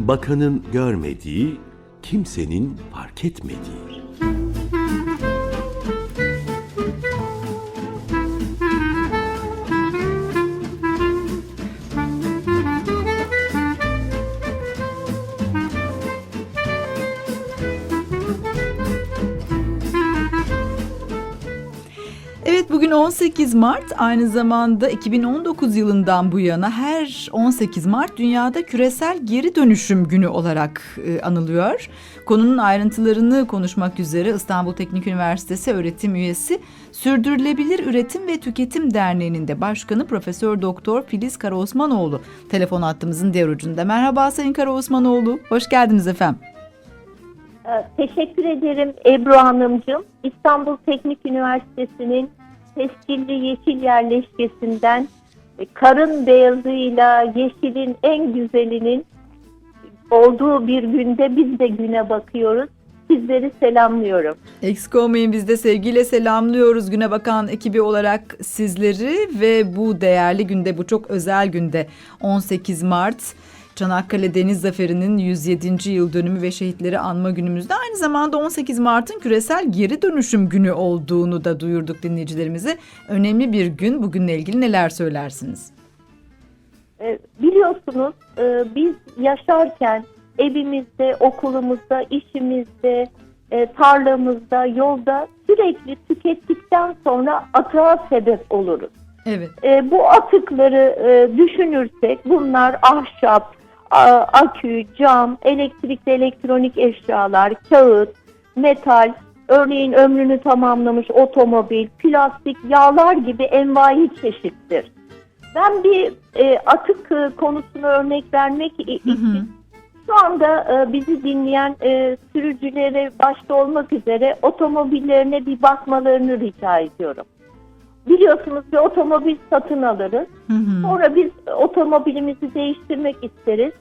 Bakanın görmediği, kimsenin fark etmediği. 18 Mart aynı zamanda 2019 yılından bu yana her 18 Mart dünyada küresel geri dönüşüm günü olarak e, anılıyor. Konunun ayrıntılarını konuşmak üzere İstanbul Teknik Üniversitesi öğretim üyesi Sürdürülebilir Üretim ve Tüketim Derneği'nin de başkanı Profesör Doktor Filiz Karaosmanoğlu telefon hattımızın diğer ucunda. Merhaba Sayın Karaosmanoğlu. Hoş geldiniz efendim. Ee, Teşekkür ederim Ebru Hanımcığım. İstanbul Teknik Üniversitesi'nin tescilli yeşil yerleşkesinden e, karın beyazıyla yeşilin en güzelinin olduğu bir günde biz de güne bakıyoruz. Sizleri selamlıyorum. Eksik olmayın biz de sevgiyle selamlıyoruz Güne Bakan ekibi olarak sizleri ve bu değerli günde bu çok özel günde 18 Mart Çanakkale Deniz Zaferi'nin 107. yıl dönümü ve şehitleri anma günümüzde aynı zamanda 18 Mart'ın küresel geri dönüşüm günü olduğunu da duyurduk dinleyicilerimize. Önemli bir gün. Bugünle ilgili neler söylersiniz? Ee, Biliyorsunuz e, biz yaşarken evimizde, okulumuzda, işimizde, e, tarlamızda, yolda sürekli tükettikten sonra atığa sebep oluruz. Evet. E, bu atıkları e, düşünürsek bunlar ahşap, akü, cam, elektrikli elektronik eşyalar, kağıt, metal, örneğin ömrünü tamamlamış otomobil, plastik, yağlar gibi envai çeşittir. Ben bir e, atık e, konusuna örnek vermek i- Hı hı. için şu anda e, bizi dinleyen e, sürücülere başta olmak üzere otomobillerine bir bakmalarını rica ediyorum. Biliyorsunuz bir otomobil satın alırız. Hı hı. Sonra biz otomobilimizi değiştirmek isteriz.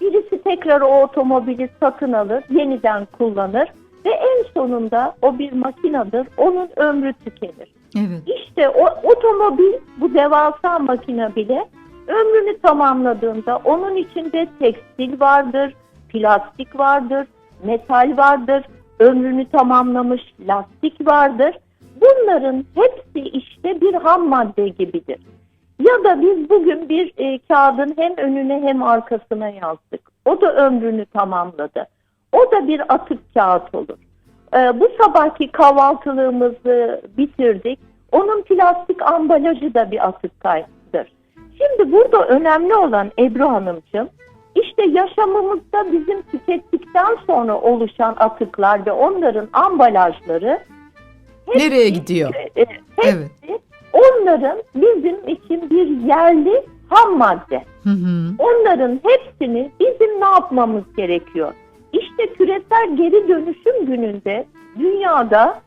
Birisi tekrar o otomobili satın alır, yeniden kullanır ve en sonunda o bir makinedir, onun ömrü tükenir. Evet. İşte o otomobil bu devasa makine bile ömrünü tamamladığında onun içinde tekstil vardır, plastik vardır, metal vardır, ömrünü tamamlamış lastik vardır. Bunların hepsi işte bir ham madde gibidir. Ya da biz bugün bir e, kağıdın hem önüne hem arkasına yazdık. O da ömrünü tamamladı. O da bir atık kağıt olur. E, bu sabahki kahvaltılığımızı bitirdik. Onun plastik ambalajı da bir atık kayıttır. Şimdi burada önemli olan Ebru Hanımcığım, işte yaşamımızda bizim tükettikten sonra oluşan atıklar ve onların ambalajları hepsi- Nereye gidiyor? e, e, hepsi Evet. onların bizim için bir yerli ham madde. Hı hı. Onların hepsini bizim ne yapmamız gerekiyor? İşte küresel geri dönüşüm gününde dünyada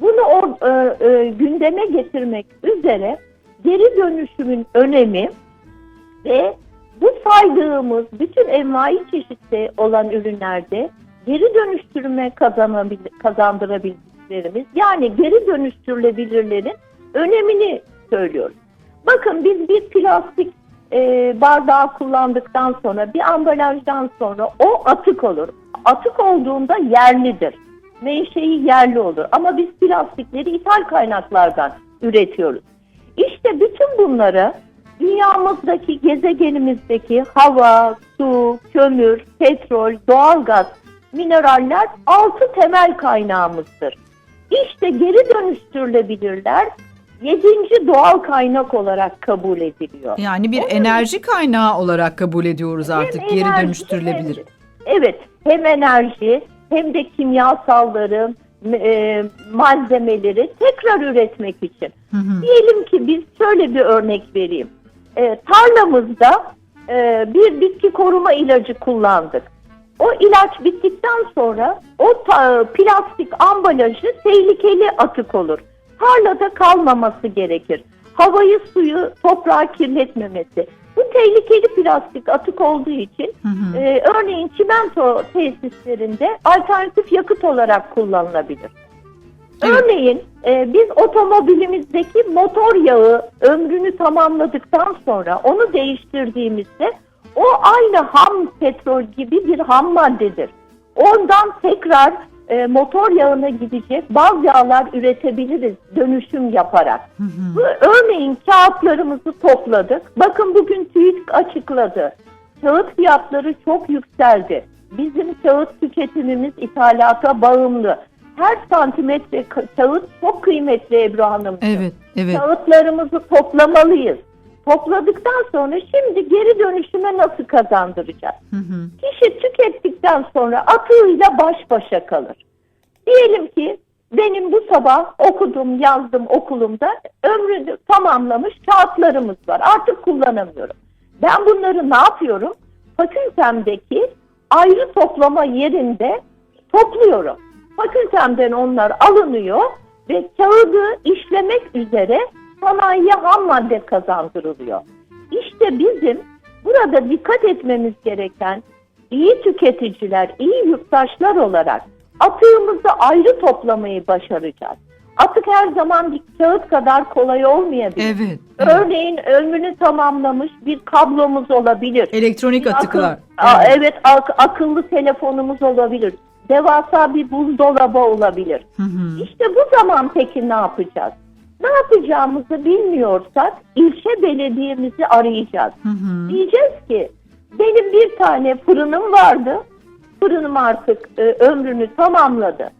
bunu o, e, e, gündeme getirmek üzere geri dönüşümün önemi ve bu saydığımız bütün envai çeşitli olan ürünlerde geri dönüştürme kazanabil- kazandırabildiklerimiz yani geri dönüştürülebilirlerin önemini söylüyoruz. Bakın biz bir plastik e, bardağı kullandıktan sonra bir ambalajdan sonra o atık olur. Atık olduğunda yerlidir. Menşei yerli olur. Ama biz plastikleri ithal kaynaklardan üretiyoruz. İşte bütün bunları dünyamızdaki, gezegenimizdeki hava, su, kömür, petrol, doğalgaz, mineraller altı temel kaynağımızdır. İşte geri dönüştürülebilirler yedinci doğal kaynak olarak kabul ediliyor. Yani bir Onun- enerji kaynağı olarak kabul ediyoruz artık geri enerji, dönüştürülebilir. hem- evet, hem enerji hem de kimyasalları, e, malzemeleri tekrar üretmek için. Hı hı. Diyelim ki biz şöyle bir örnek vereyim. E, tarlamızda e, bir bitki koruma ilacı kullandık. O ilaç bittikten sonra o ta- plastik ambalajı tehlikeli atık olur. Tarlada kalmaması gerekir. Havayı, suyu, toprağı kirletmemesi. Bu tehlikeli plastik atık olduğu için Hı hı. ee, örneğin çimento tesislerinde alternatif yakıt olarak kullanılabilir. Evet. Örneğin e, biz otomobilimizdeki motor yağı ömrünü tamamladıktan sonra onu değiştirdiğimizde O aynı ham petrol gibi bir ham maddedir. Ondan tekrar e, motor yağına gidecek baz yağlar üretebiliriz dönüşüm yaparak. Bu, örneğin kağıtlarımızı topladık. Bakın bugün TÜİK açıkladı. Kağıt fiyatları çok yükseldi. Bizim kağıt tüketimimiz ithalata bağımlı. Her santimetre ka- kağıt çok kıymetli Ebru Hanım. Evet, evet. Kağıtlarımızı toplamalıyız. Topladıktan sonra şimdi geri dönüşüme nasıl kazandıracağız? Hı hı. Kişi tükettikten sonra atığıyla baş başa kalır. Diyelim ki benim bu sabah okudum, yazdım okulumda ömrünü tamamlamış kağıtlarımız var. Artık kullanamıyorum. Ben bunları ne yapıyorum? Fakültemdeki ayrı toplama yerinde topluyorum. Fakültemden onlar alınıyor ve kağıdı işlemek üzere sanayiye ham madde kazandırılıyor. İşte bizim burada dikkat etmemiz gereken iyi tüketiciler, iyi yurttaşlar olarak atığımızı ayrı toplamayı başaracağız. Atık her zaman bir kağıt kadar kolay olmayabilir. Evet. evet. Örneğin ömrünü tamamlamış bir kablomuz olabilir. Elektronik Bir atıklar. akıl- Aa, evet ak- akıllı telefonumuz olabilir. Devasa bir buzdolabı olabilir. Hı hı. İşte bu zaman peki ne yapacağız? Ne yapacağımızı bilmiyorsak ilçe belediyemizi arayacağız. Hı hı. Diyeceğiz ki benim bir tane fırınım vardı. Fırınım artık e, ömrünü tamamladı.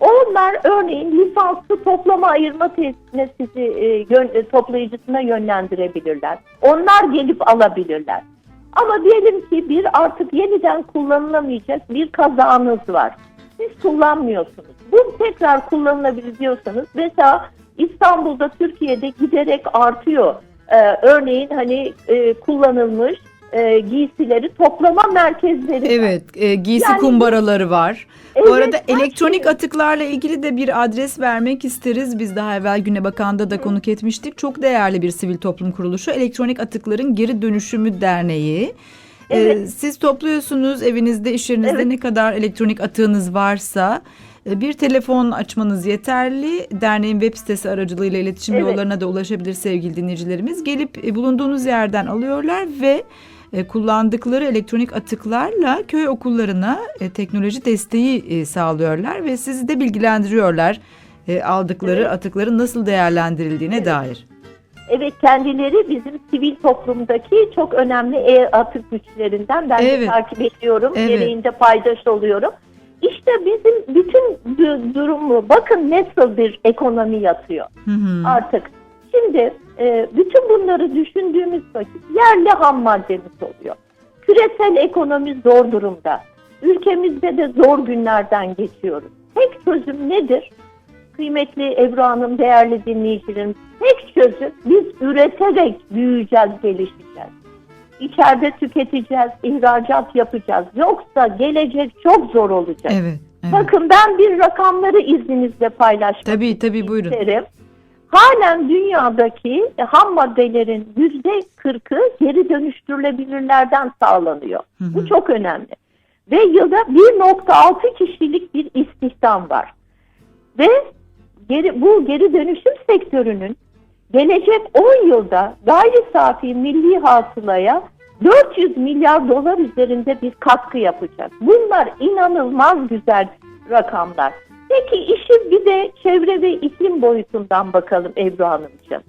Onlar örneğin lisanslı toplama ayırma tesisine sizi e, yön- e, toplayıcısına yönlendirebilirler. Onlar gelip alabilirler. Ama diyelim ki bir artık yeniden kullanılamayacak bir kazanız var. Siz kullanmıyorsunuz. Bu tekrar kullanılabilir diyorsanız mesela İstanbul'da Türkiye'de giderek artıyor. Ee, örneğin hani e, kullanılmış e, giysileri toplama merkezleri var. Evet, e, giysi Yani- kumbaraları var. Evet, Bu arada elektronik şey. atıklarla ilgili de bir adres vermek isteriz. Biz daha evvel Güne Bakan'da da konuk etmiştik. Çok değerli bir sivil toplum kuruluşu. Elektronik Atıkların Geri Dönüşümü Derneği. E, Evet. siz topluyorsunuz evinizde, iş yerinizde Evet. ne kadar elektronik atığınız varsa bir telefon açmanız yeterli. Derneğin web sitesi aracılığıyla iletişim Evet. yollarına da ulaşabilir sevgili dinleyicilerimiz. Gelip e, bulunduğunuz yerden alıyorlar ve e, kullandıkları elektronik atıklarla köy okullarına e, teknoloji desteği sağlıyorlar ve sizi de bilgilendiriyorlar aldıkları Evet. atıkların nasıl değerlendirildiğine Evet. dair. Evet kendileri bizim sivil toplumdaki çok önemli e-atık güçlerinden ben Evet. de takip ediyorum. Evet. Gereğinde paydaş oluyorum. İşte bizim bütün du- durumu bakın nasıl bir ekonomi yatıyor Hı hı. artık. Şimdi e, bütün bunları düşündüğümüz vakit yerli ham maddemiz oluyor. Küresel ekonomi zor durumda. Ülkemizde de zor günlerden geçiyoruz. Tek çözüm nedir? Kıymetli Ebru Hanım, değerli dinleyicilerim, tek çözüm biz üreterek büyüyeceğiz, gelişeceğiz. İçeride tüketeceğiz, ihracat yapacağız. Yoksa gelecek çok zor olacak. Evet. evet. Bakın ben bir rakamları izninizle paylaşmak Tabii tabii buyurun. isterim. Halen dünyadaki ham maddelerin yüzde kırkı geri dönüştürülebilirlerden sağlanıyor. Hı hı. Bu çok önemli. Ve yılda 1.6 kişilik bir istihdam var. Ve geri, bu geri dönüşüm sektörünün gelecek 10 yılda gayri safi milli hasılaya 400 milyar dolar üzerinde bir katkı yapacak. Bunlar inanılmaz güzel rakamlar. Peki işin bir de çevre ve iklim boyutundan bakalım Ebru Hanımcığım.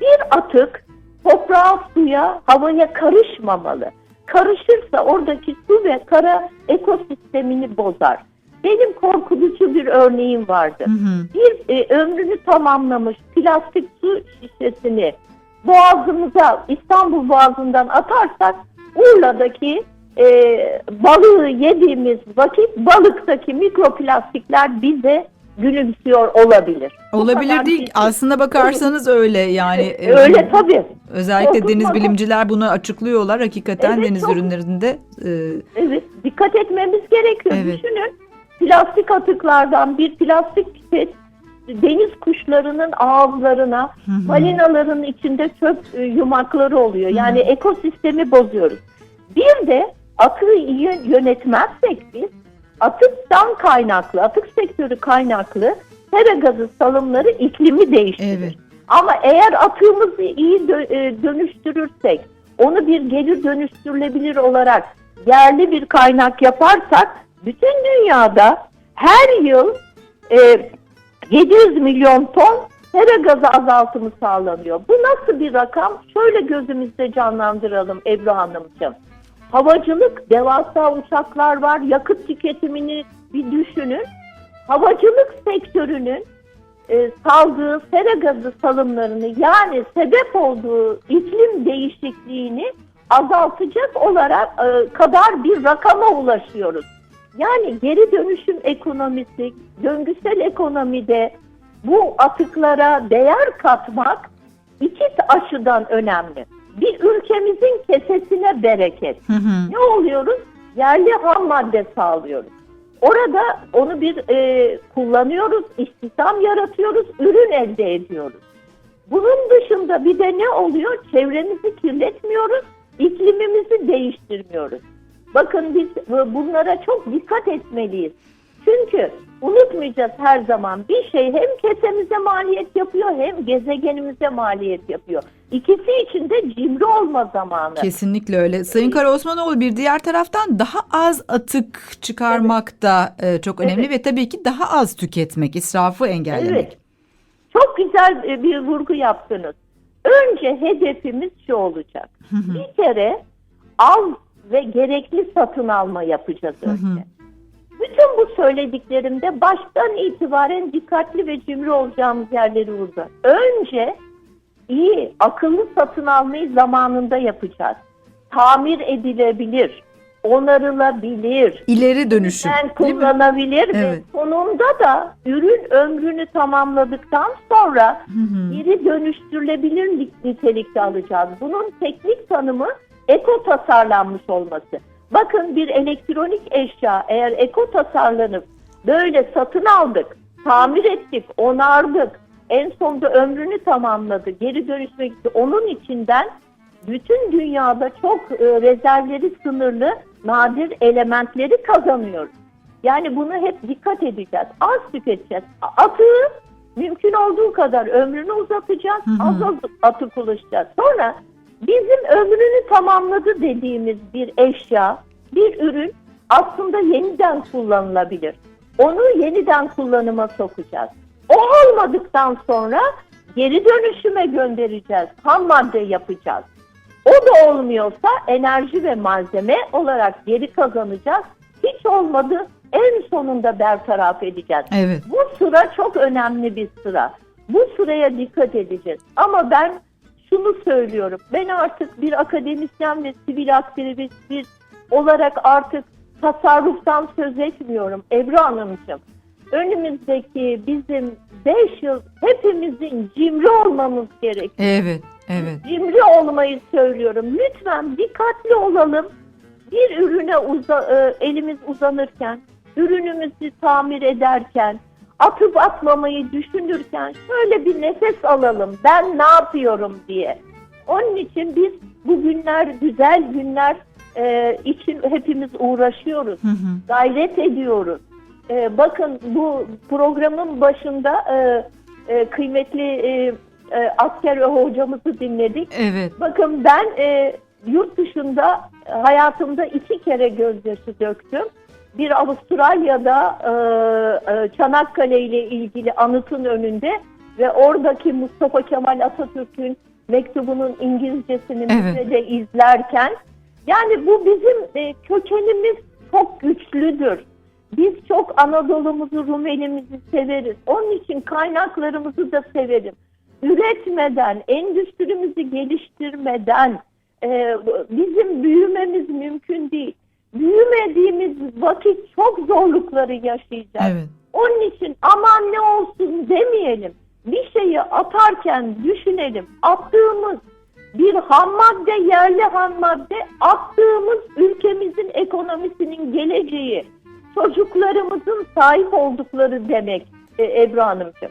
Bir atık toprağa, suya, havaya karışmamalı. Karışırsa oradaki su ve kara ekosistemini bozar. Benim korkutucu bir örneğim vardı. Hı hı. Bir e, ömrünü tamamlamış plastik su şişesini boğazımıza İstanbul Boğazı'ndan atarsak Urla'daki e, balığı yediğimiz vakit balıktaki mikroplastikler bize gülümsüyor olabilir. Olabilir değil. ciddi. Aslına bakarsanız öyle yani. e, Öyle tabii. Özellikle deniz Korkutmadan- bilimciler bunu açıklıyorlar. Hakikaten Evet, deniz çok- eve e, Evet, dikkat etmemiz gerekiyor. Evet. Düşünün, plastik atıklardan bir plastik pipet deniz kuşlarının ağızlarına, Hı hı. balinaların içinde çöp e, yumakları oluyor. Yani ekosistemi bozuyoruz. Bir de atığı iyi yönetmezsek biz, atıktan kaynaklı, atık sektörü kaynaklı sera gazı salımları iklimi değiştirir. Evet. Ama eğer atığımızı iyi dö- e, dönüştürürsek, onu bir geri dönüştürülebilir olarak yerli bir kaynak yaparsak bütün dünyada her yıl e, 700 milyon ton sera gazı azaltımı sağlanıyor. Bu nasıl bir rakam? Şöyle gözümüzde canlandıralım Ebru Hanımcığım. Havacılık, devasa uçaklar var. Yakıt tüketimini bir düşünün. Havacılık sektörünün e, saldığı sera gazı salımlarını yani sebep olduğu iklim değişikliğini azaltacak olarak e, kadar bir rakama ulaşıyoruz. Yani geri dönüşüm ekonomisi, döngüsel ekonomide bu atıklara değer katmak iki açıdan önemli. Bir ülkemizin kesesine bereket. Hı hı. Ne oluyoruz? Yerli ham madde sağlıyoruz. Orada onu bir e, kullanıyoruz, istihdam yaratıyoruz, ürün elde ediyoruz. Bunun dışında bir de ne oluyor? Çevremizi kirletmiyoruz, iklimimizi değiştirmiyoruz. Bakın biz bu- bunlara çok dikkat etmeliyiz. Çünkü unutmayacağız her zaman bir şey hem kesemize maliyet yapıyor hem gezegenimize maliyet yapıyor. İkisi için de cimri olma zamanı. Kesinlikle öyle. Sayın Karaosmanoğlu bir diğer taraftan daha az atık çıkarmak da e, çok önemli Evet. ve tabii ki daha az tüketmek, israfı engellemek. Evet. Çok güzel e, bir vurgu yaptınız. Önce hedefimiz şu olacak. Bir kere az ve gerekli satın alma yapacağız önce. Bütün bu söylediklerimde baştan itibaren dikkatli ve cimri olacağımız yerleri vurdu. Önce iyi, akıllı satın almayı zamanında yapacağız. Tamir edilebilir, onarılabilir, İleri dönüşüm. mi? kullanabilir ve Evet. sonunda da ürün ömrünü tamamladıktan sonra Hı hı. geri dönüştürülebilir ni- nitelikte alacağız. Bunun teknik tanımı eko tasarlanmış olması. Bakın bir elektronik eşya eğer eko tasarlanıp böyle satın aldık, tamir ettik, onardık, en sonunda ömrünü tamamladı, geri dönüşmek için onun içinden bütün dünyada çok e, rezervleri sınırlı nadir elementleri kazanıyoruz. Yani bunu hep dikkat edeceğiz. Az tüketeceğiz. Atığı mümkün olduğu kadar ömrünü uzatacağız. Hı hı. Az az atık ulaşacağız. Sonra bizim ömrünü tamamladı dediğimiz bir eşya, bir ürün aslında yeniden kullanılabilir. Onu yeniden kullanıma sokacağız. O olmadıktan sonra geri dönüşüme göndereceğiz. Ham madde yapacağız. O da olmuyorsa enerji ve malzeme olarak geri kazanacağız. Hiç olmadı en sonunda bertaraf edeceğiz. Evet. Bu sıra çok önemli bir sıra. Bu sıraya dikkat edeceğiz. Ama ben şunu söylüyorum. Ben artık bir akademisyen ve sivil aktivist bir olarak artık tasarruftan söz etmiyorum Ebru Hanımcığım. Önümüzdeki bizim 5 yıl hepimizin cimri olmamız gerek. Evet. Evet. Cimri olmayı söylüyorum. Lütfen dikkatli olalım. Bir ürüne uza- e, elimiz uzanırken, ürünümüzü tamir ederken, atıp atmamayı düşünürken şöyle bir nefes alalım. Ben ne yapıyorum diye. Onun için biz bu günler güzel günler e, için hepimiz uğraşıyoruz Hı hı. gayret ediyoruz. Ee, bakın bu programın başında e, e, kıymetli e, e, asker ve hocamızı dinledik. Evet. Bakın ben e, yurt dışında e, hayatımda iki kere gözyaşı döktüm. Bir Avustralya'da e, e, Çanakkale ile ilgili anıtın önünde ve oradaki Mustafa Kemal Atatürk'ün mektubunun İngilizcesini Evet. müzede izlerken yani bu bizim e, kökenimiz çok güçlüdür. Biz çok Anadolu'muzu, Rumeli'mizi severiz. Onun için kaynaklarımızı da severim. Üretmeden, endüstrimizi geliştirmeden e, bizim büyümemiz mümkün değil. Büyümediğimiz vakit çok zorlukları yaşayacağız. Evet. Onun için aman ne olsun demeyelim. Bir şeyi atarken düşünelim. Attığımız bir ham madde, yerli ham madde, attığımız ülkemizin ekonomisinin geleceği, çocuklarımızın sahip oldukları demek e, Ebru Hanımcığım.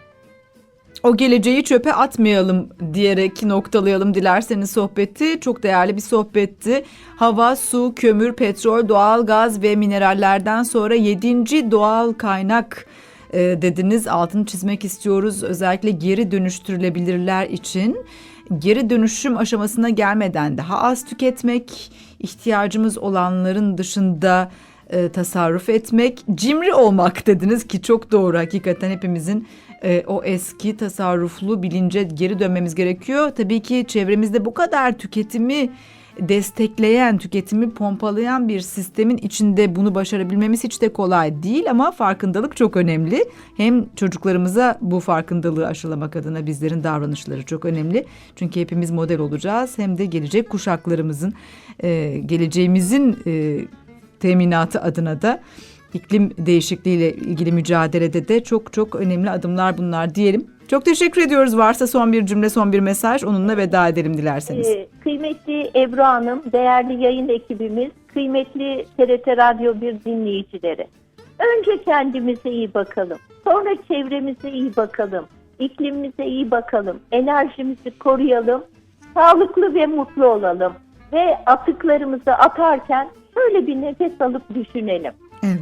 O geleceği çöpe atmayalım diyerek noktalayalım dilerseniz sohbeti. Çok değerli bir sohbetti. Hava, su, kömür, petrol, doğal gaz ve minerallerden sonra yedinci doğal kaynak e, dediniz. Altını çizmek istiyoruz özellikle geri dönüştürülebilirler için. geri dönüşüm aşamasına gelmeden daha az tüketmek, ihtiyacımız olanların dışında e, tasarruf etmek, cimri olmak dediniz ki çok doğru hakikaten hepimizin e, o eski tasarruflu bilince geri dönmemiz gerekiyor. Tabii ki çevremizde bu kadar tüketimi destekleyen, tüketimi pompalayan bir sistemin içinde bunu başarabilmemiz hiç de kolay değil ama farkındalık çok önemli. Hem çocuklarımıza bu farkındalığı aşılamak adına bizlerin davranışları çok önemli. Çünkü hepimiz model olacağız hem de gelecek kuşaklarımızın, e, geleceğimizin e, teminatı adına da iklim değişikliğiyle ilgili mücadelede de çok çok önemli adımlar bunlar diyelim. Çok teşekkür ediyoruz. Varsa son bir cümle, son bir mesaj onunla veda edelim dilerseniz. Ee, kıymetli Ebru Hanım, değerli yayın ekibimiz, kıymetli TRT Radyo 1 dinleyicileri. Önce kendimize iyi bakalım. Sonra çevremize iyi bakalım. iklimimize iyi bakalım. Enerjimizi koruyalım. Sağlıklı ve mutlu olalım. Ve atıklarımızı atarken şöyle bir nefes alıp düşünelim. Evet.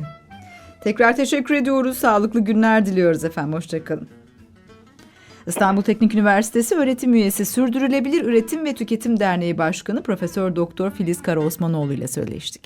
Tekrar teşekkür ediyoruz. Sağlıklı günler diliyoruz efendim. Hoşçakalın. İstanbul Teknik Üniversitesi öğretim üyesi Sürdürülebilir Üretim ve Tüketim Derneği Başkanı Profesör Doktor Filiz Karaosmanoğlu ile söyleştik.